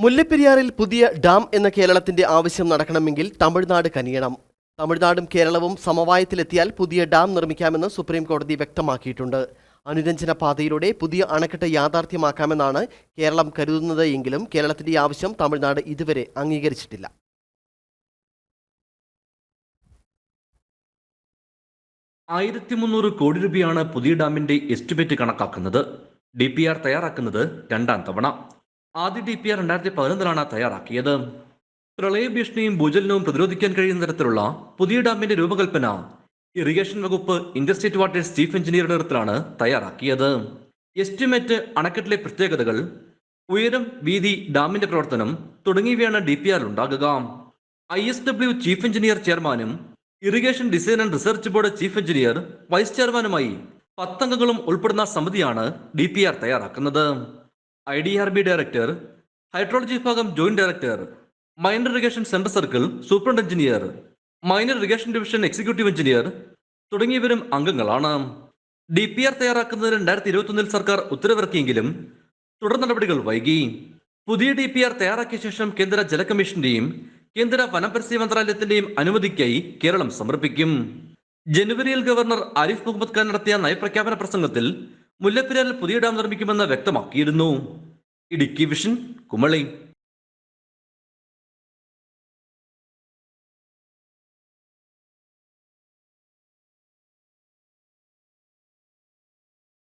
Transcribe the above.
മുല്ലപ്പെരിയാറിൽ പുതിയ ഡാം എന്ന കേരളത്തിന്റെ ആവശ്യം നടക്കണമെങ്കിൽ തമിഴ്നാട് കനിയണം. തമിഴ്നാടും കേരളവും സമവായത്തിലെത്തിയാൽ പുതിയ ഡാം നിർമ്മിക്കാമെന്ന് സുപ്രീം കോടതി വ്യക്തമാക്കിയിട്ടുണ്ട്. അനുരഞ്ജന പാതയിലൂടെ പുതിയ അണക്കെട്ട് യാഥാർത്ഥ്യമാക്കാമെന്നാണ് കേരളം കരുതുന്നത് എങ്കിലും കേരളത്തിന്റെ ആവശ്യം തമിഴ്നാട് ഇതുവരെ അംഗീകരിച്ചിട്ടില്ല. ആയിരത്തി മുന്നൂറ് കോടി രൂപയാണ് പുതിയ ഡാമിന്റെ എസ്റ്റിമേറ്റ് കണക്കാക്കുന്നത്. ഡി തയ്യാറാക്കുന്നത് രണ്ടാം തവണ. ആദ്യ ഡി പി ആർ രണ്ടായിരത്തി പതിനൊന്നിലാണ് തയ്യാറാക്കിയത്. പ്രളയ ഭീഷണിയും ഭൂചലനവും പ്രതിരോധിക്കാൻ കഴിയുന്ന തരത്തിലുള്ള പുതിയ ഡാമിന്റെ രൂപകൽപ്പന ഇറിഗേഷൻ വകുപ്പ് ഇന്റർസ്റ്റേറ്റ് വാട്ടേഴ്സ് ചീഫ് എഞ്ചിനീയറുടെ നേതൃത്വത്തിലാണ് തയ്യാറാക്കിയത്. എസ്റ്റിമേറ്റ് അണക്കെട്ടിലെ പ്രത്യേകതകൾ ഉയരം വീതി ഡാമിന്റെ പ്രവർത്തനം തുടങ്ങിയവയാണ് ഡി പി ആറിൽ ഉണ്ടാകുക. I S W chief engineer ചെയർമാനും irrigation design and research board chief engineer vice ചെയർമാനുമായി പത്തംഗങ്ങളും ഉൾപ്പെടുന്ന സമിതിയാണ് ഡി തയ്യാറാക്കുന്നത്. I D R B director hydrology വിഭാഗം joint director minor irrigation centre circle superintendent engineer minor irrigation division executive engineer തുടങ്ങിയവരും അംഗങ്ങളാണ്. D P R തയ്യാറാക്കുന്നതിന് രണ്ടായിരത്തി ഇരുപത്തൊന്നിൽ സർക്കാർ ഉത്തരവിറക്കിയെങ്കിലും തുടർ നടപടികൾ വൈകി. പുതിയ ഡി പി ആർ തയ്യാറാക്കിയ ശേഷം കേന്ദ്ര ജലകമ്മീഷന്റെയും കേന്ദ്ര വനപരിസ്ഥിതി മന്ത്രാലയത്തിന്റെയും അനുമതിക്കായി കേരളം സമർപ്പിക്കും. ജനുവരിയിൽ ഗവർണർ ആരിഫ് മുഹമ്മദ് ഖാൻ നടത്തിയ നയപ്രഖ്യാപന പ്രസംഗത്തിൽ മുല്ലപ്പെരിയാറിൽ പുതിയ ഡാം നിർമ്മിക്കുമെന്ന് വ്യക്തമാക്കിയിരുന്നു. ഇടുക്കി വിഷൻ കുമളി.